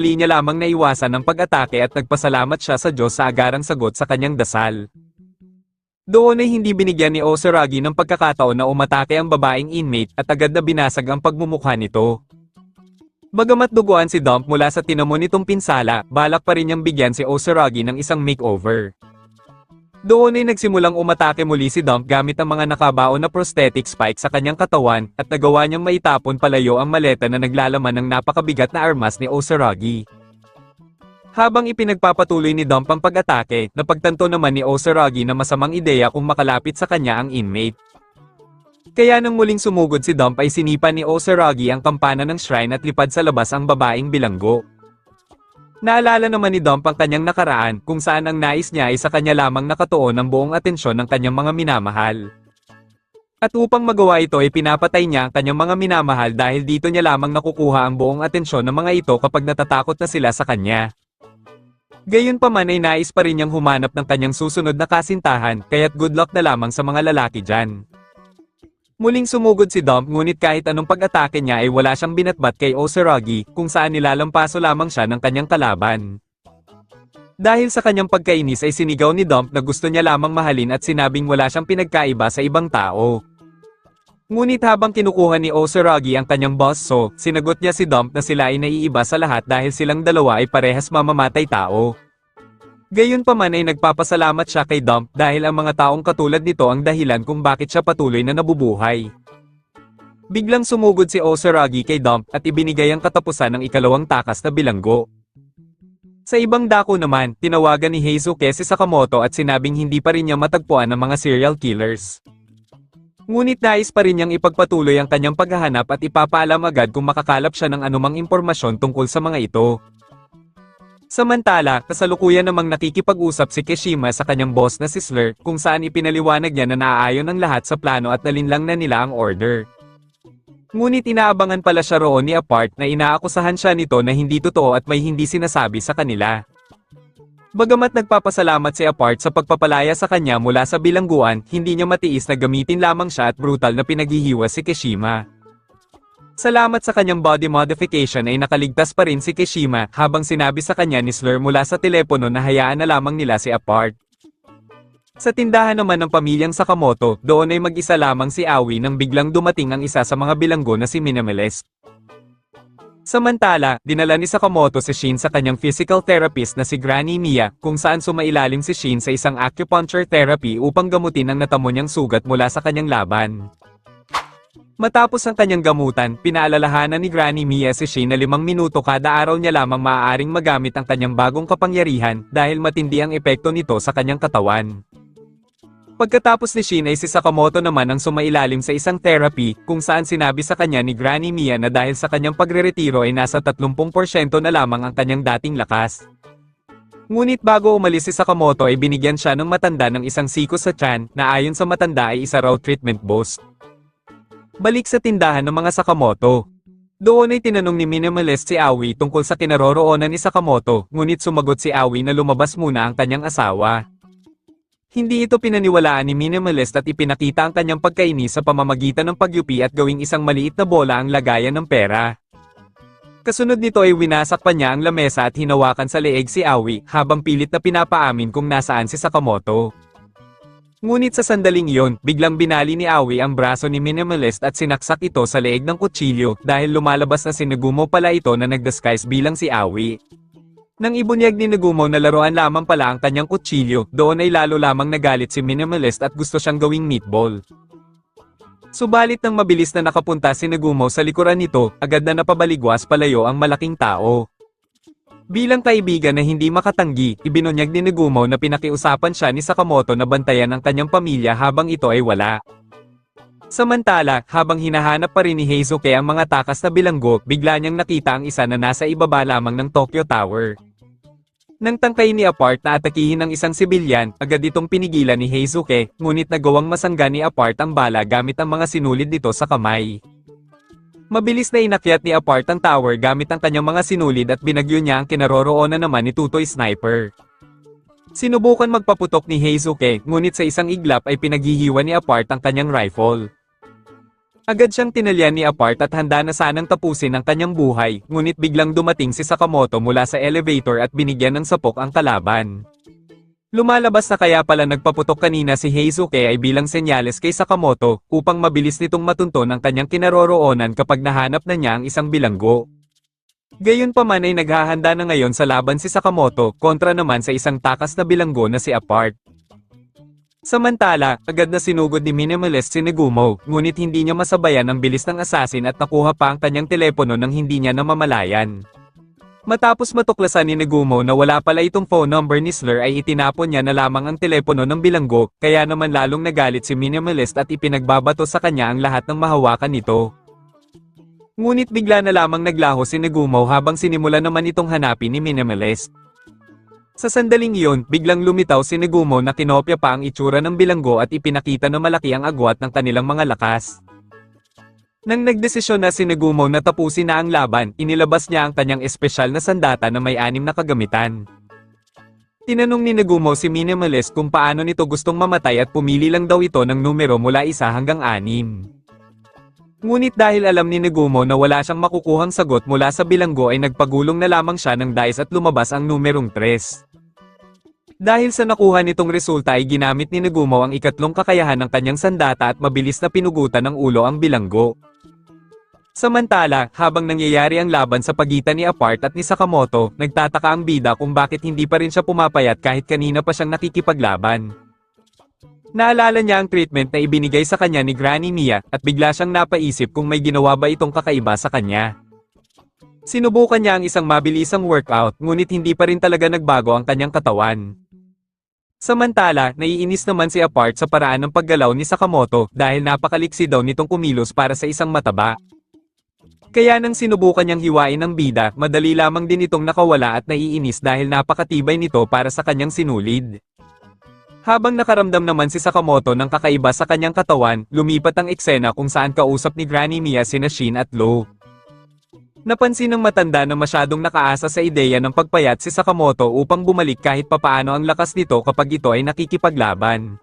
niya lamang naiwasan ng pag-atake at nagpasalamat siya sa Diyos sa agarang sagot sa kanyang dasal. Doon ay hindi binigyan ni Oseragi ng pagkakataon na umatake ang babaeng inmate at agad na binasag ang pagmumukha nito. Bagamat duguan si Dump mula sa tinamo nitong pinsala, balak pa rin niyang bigyan si Oseragi ng isang makeover. Doon ay nagsimulang umatake muli si Dump gamit ang mga nakabaon na prosthetic spike sa kanyang katawan at nagawa niyang maitapon palayo ang maleta na naglalaman ng napakabigat na armas ni Oseragi. Habang ipinagpapatuloy ni Dump ang pag-atake, napagtanto naman ni Oseragi na masamang ideya kung makalapit sa kanya ang inmate. Kaya nang muling sumugod si Dump ay sinipa ni Oseragi ang kampana ng shrine at lipad sa labas ang babaeng bilanggo. Naalala naman ni Dump ang kanyang nakaraan kung saan ang nais niya ay sa kanya lamang nakatuon ang buong atensyon ng kanyang mga minamahal. At upang magawa ito ay pinapatay niya ang kanyang mga minamahal dahil dito niya lamang nakukuha ang buong atensyon ng mga ito kapag natatakot na sila sa kanya. Gayunpaman ay nais pa rin niyang humanap ng kanyang susunod na kasintahan, kaya't good luck na lamang sa mga lalaki dyan. Muling sumugod si Dump ngunit kahit anong pag-atake niya ay wala siyang binatbat kay Oseragi kung saan nilalampaso lamang siya ng kanyang kalaban. Dahil sa kanyang pagkainis ay sinigaw ni Dump na gusto niya lamang mahalin at sinabing wala siyang pinagkaiba sa ibang tao. Ngunit habang kinukuha ni Oseragi ang kanyang boss so, sinagot niya si Dump na sila ay naiiba sa lahat dahil silang dalawa ay parehas mamamatay tao. Gayunpaman ay nagpapasalamat siya kay Dump dahil ang mga taong katulad nito ang dahilan kung bakit siya patuloy na nabubuhay. Biglang sumugod si Oseragi kay Dump at ibinigay ang katapusan ng ikalawang takas na bilanggo. Sa ibang dako naman, tinawagan ni Heizuke si Sakamoto at sinabing hindi pa rin niya matagpuan ang mga serial killers. Ngunit nais pa rin niyang ipagpatuloy ang kanyang paghahanap at ipapaalam agad kung makakalap siya ng anumang impormasyon tungkol sa mga ito. Samantala, kasalukuyan namang nakikipag-usap si Kishima sa kanyang boss na si Slur kung saan ipinaliwanag niya na naaayon ang lahat sa plano at nalinlang na nila ang order. Ngunit inaabangan pala siya roon ni Apart na inaakusahan siya nito na hindi totoo at may hindi sinasabi sa kanila. Bagamat nagpapasalamat si Apart sa pagpapalaya sa kanya mula sa bilangguan, hindi niya matiis na gamitin lamang siya at brutal na pinaghihiwa si Kishima. Salamat sa kanyang body modification ay nakaligtas pa rin si Kishima habang sinabi sa kanya ni Slur mula sa telepono na hayaan na lamang nila si Apart. Sa tindahan naman ng pamilyang Sakamoto, doon ay mag-isa lamang si Awi nang biglang dumating ang isa sa mga bilanggo na si Minimalist. Samantala, dinala ni Sakamoto si Shin sa kanyang physical therapist na si Granny Mia, kung saan sumailalim si Shin sa isang acupuncture therapy upang gamutin ang natamo niyang sugat mula sa kanyang laban. Matapos ang kanyang gamutan, pinaalalahanan ni Granny Mia si Shin na limang minuto kada araw niya lamang maaaring magamit ang kanyang bagong kapangyarihan dahil matindi ang epekto nito sa kanyang katawan. Pagkatapos ni Shin ay si Sakamoto naman ang sumailalim sa isang therapy kung saan sinabi sa kanya ni Granny Mia na dahil sa kanyang pagreretiro ay nasa 30% na lamang ang kanyang dating lakas. Ngunit bago umalis si Sakamoto ay binigyan siya ng matanda ng isang siko sa chan na ayon sa matanda ay isa raw treatment boost. Balik sa tindahan ng mga Sakamoto. Doon ay tinanong ni Minimalist si Awi tungkol sa kinaroroonan ni Sakamoto, ngunit sumagot si Awi na lumabas muna ang kanyang asawa. Hindi ito pinaniwalaan ni Minimalist at ipinakita ang kanyang pagkainis sa pamamagitan ng pagyupi at gawing isang maliit na bola ang lagayan ng pera. Kasunod nito ay winasak pa niya ang lamesa at hinawakan sa leeg si Awi habang pilit na pinapaamin kung nasaan si Sakamoto. Ngunit sa sandaling iyon, biglang binali ni Awi ang braso ni Minimalist at sinaksak ito sa leeg ng kutsilyo dahil lumalabas na si Nagumo pala ito na nagdisguise bilang si Awi. Nang ibunyag ni Nagumo na laruan lamang pala ang kanyang kutsilyo, doon ay lalo lamang nagalit si Minimalist at gusto siyang gawing meatball. Subalit nang mabilis na nakapunta si Nagumo sa likuran nito, agad na napabaligwas palayo ang malaking tao. Bilang kaibigan na hindi makatanggi, ibinunyag ni Nagumo na pinakiusapan siya ni Sakamoto na bantayan ang kanyang pamilya habang ito ay wala. Samantala, habang hinahanap pa rin ni Heizuke ang mga takas na bilanggo, bigla niyang nakita ang isa na nasa ibaba lamang ng Tokyo Tower. Nang tangkay ni Apart na atakihin ng isang sibilyan, agad itong pinigilan ni Heizuke, ngunit nagawang masangga ni Apart ang bala gamit ang mga sinulid nito sa kamay. Mabilis na inakyat ni Apart ang tower gamit ang kanyang mga sinulid at binagyo niya ang kinaroroonan naman ni Tutoy Sniper. Sinubukan magpaputok ni Heizuke, ngunit sa isang iglap ay pinaghihiwa ni Apart ang kanyang rifle. Agad siyang tinalyan ni Apart at handa na sanang tapusin ang kanyang buhay, ngunit biglang dumating si Sakamoto mula sa elevator at binigyan ng sapok ang kalaban. Lumalabas na kaya pala nagpaputok kanina si Heizuke ay bilang senyales kay Sakamoto upang mabilis nitong matunton ang kanyang kinaroroonan kapag nahanap na niya ang isang bilanggo. Gayunpaman ay naghahanda na ngayon sa laban si Sakamoto kontra naman sa isang takas na bilanggo na si Apart. Samantala, agad na sinugod ni Minimalist si Negumo, ngunit hindi niya masabayan ang bilis ng assassin at nakuha pa ang kanyang telepono nang hindi niya namamalayan. Matapos matuklasan ni Negumo na wala pala itong phone number ni Slur ay itinapon niya na lamang ang telepono ng bilanggo, kaya naman lalong nagalit si Minimalist at ipinagbabato sa kanya ang lahat ng mahawakan nito. Ngunit bigla na lamang naglaho si Negumo habang sinimula naman itong hanapin ni Minimalist. Sa sandaling iyon, biglang lumitaw si Negumo na kinopya pa ang itsura ng bilanggo at ipinakita na malaki ang agwat ng kanilang mga lakas. Nang nagdesisyon na si Negumo na tapusin na ang laban, inilabas niya ang kanyang espesyal na sandata na may anim na kagamitan. Tinanong ni Negumo si Minimalist kung paano nito gustong mamatay at pumili lang daw ito ng numero mula isa hanggang anim. Ngunit dahil alam ni Negumo na wala siyang makukuhang sagot mula sa bilanggo ay nagpagulong na lamang siya ng dice at lumabas ang numerong 3. Dahil sa nakuha nitong resulta ay ginamit ni Negumo ang ikatlong kakayahan ng kanyang sandata at mabilis na pinugutan ng ulo ang bilanggo. Samantala, habang nangyayari ang laban sa pagitan ni Apart at ni Sakamoto, nagtataka ang bida kung bakit hindi pa rin siya pumapayat kahit kanina pa siyang nakikipaglaban. Naalala niya ang treatment na ibinigay sa kanya ni Granny Mia, at bigla siyang napaisip kung may ginawa ba itong kakaiba sa kanya. Sinubukan niya ang isang mabilisang workout, ngunit hindi pa rin talaga nagbago ang kanyang katawan. Samantala, naiinis naman si Apart sa paraan ng paggalaw ni Sakamoto dahil napakaliksi daw nitong kumilos para sa isang mataba. Kaya nang sinubukan niyang hiwain ang bida, madali lamang din itong nakawala at naiinis dahil napakatibay nito para sa kanyang sinulid. Habang nakaramdam naman si Sakamoto ng kakaiba sa kanyang katawan, lumipat ang eksena kung saan kausap ni Granny Mia sina Shin at Lo. Napansin ng matanda na masyadong nakaasa sa ideya ng pagpayat si Sakamoto upang bumalik kahit papaano ang lakas nito kapag ito ay nakikipaglaban.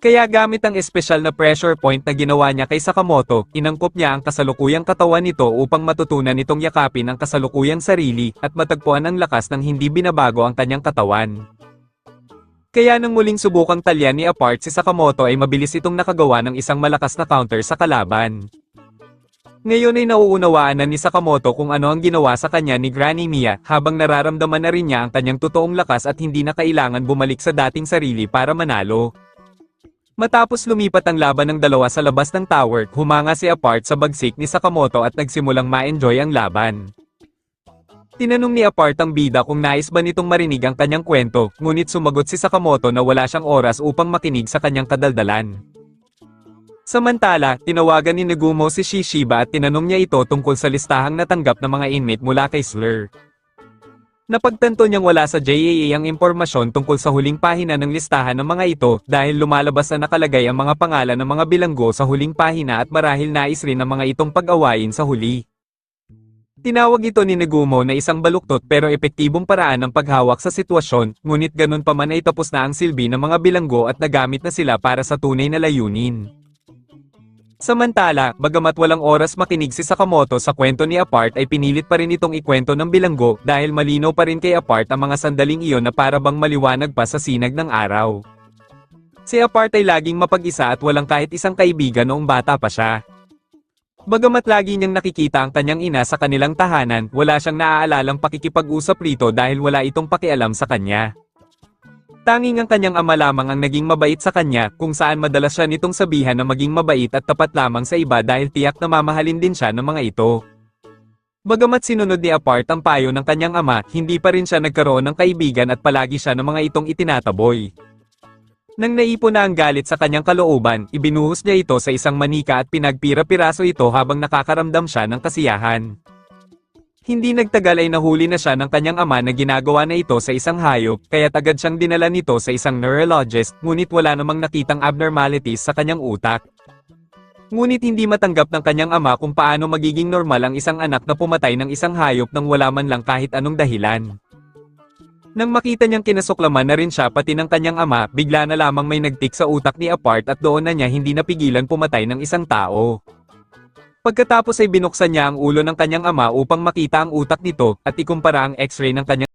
Kaya gamit ang espesyal na pressure point na ginawa niya kay Sakamoto, inangkop niya ang kasalukuyang katawan nito upang matutunan nitong yakapin ang kasalukuyang sarili at matagpuan ang lakas ng hindi binabago ang kanyang katawan. Kaya nang muling subukang talyan ni Apart si Sakamoto ay mabilis itong nakagawa ng isang malakas na counter sa kalaban. Ngayon ay nauunawaan na ni Sakamoto kung ano ang ginawa sa kanya ni Granny Mia habang nararamdaman na rin niya ang kanyang totoong lakas at hindi na kailangan bumalik sa dating sarili para manalo. Matapos lumipat ang laban ng dalawa sa labas ng tower, humanga si Apart sa bagsik ni Sakamoto at nagsimulang ma-enjoy ang laban. Tinanong ni Apart ang bida kung nais ba nitong marinig ang kanyang kwento, ngunit sumagot si Sakamoto na wala siyang oras upang makinig sa kanyang kadaldalan. Samantala, tinawagan ni Negumo si Shishiba at tinanong niya ito tungkol sa listahang natanggap ng mga inmate mula kay Slur. Napagtanto niyang wala sa JAA ang impormasyon tungkol sa huling pahina ng listahan ng mga ito dahil lumalabas na nakalagay ang mga pangalan ng mga bilanggo sa huling pahina at marahil nais rin ng mga itong pag-awayin sa huli. Tinawag ito ni Negumo na isang baluktot pero epektibong paraan ng paghawak sa sitwasyon, ngunit ganun pa man ay tapos na ang silbi ng mga bilanggo at nagamit na sila para sa tunay na layunin. Samantala, bagamat walang oras makinig si Sakamoto sa kwento ni Apart ay pinilit pa rin itong ikwento ng bilanggo dahil malinaw pa rin kay Apart ang mga sandaling iyon na para bang maliwanag pa sa sinag ng araw. Si Apart ay laging mapag-isa at walang kahit isang kaibigan noong bata pa siya. Bagamat lagi niyang nakikita ang kanyang ina sa kanilang tahanan, wala siyang naaalalang pakikipag-usap rito dahil wala itong pakialam sa kanya. Tanging ang kanyang ama lamang ang naging mabait sa kanya, kung saan madalas siya nitong sabihan na maging mabait at tapat lamang sa iba dahil tiyak na mamahalin din siya ng mga ito. Bagamat sinunod ni Apart ang payo ng kanyang ama, hindi pa rin siya nagkaroon ng kaibigan at palagi siya ng mga itong itinataboy. Nang naipon na ang galit sa kanyang kalooban, ibinuhos niya ito sa isang manika at pinagpira-piraso ito habang nakakaramdam siya ng kasiyahan. Hindi nagtagal ay nahuli na siya ng kanyang ama na ginagawa na ito sa isang hayop, kaya agad siyang dinala nito sa isang neurologist, ngunit wala namang nakitang abnormalities sa kanyang utak. Ngunit hindi matanggap ng kanyang ama kung paano magiging normal ang isang anak na pumatay ng isang hayop nang wala man lang kahit anong dahilan. Nang makita niyang kinasuklaman na rin siya pati ng kanyang ama, bigla na lamang may nagtik sa utak ni Apart at doon na niya hindi napigilan pumatay ng isang tao. Pagkatapos ay binuksan niya ang ulo ng kanyang ama upang makita ang utak nito at ikumpara ang x-ray ng kanyang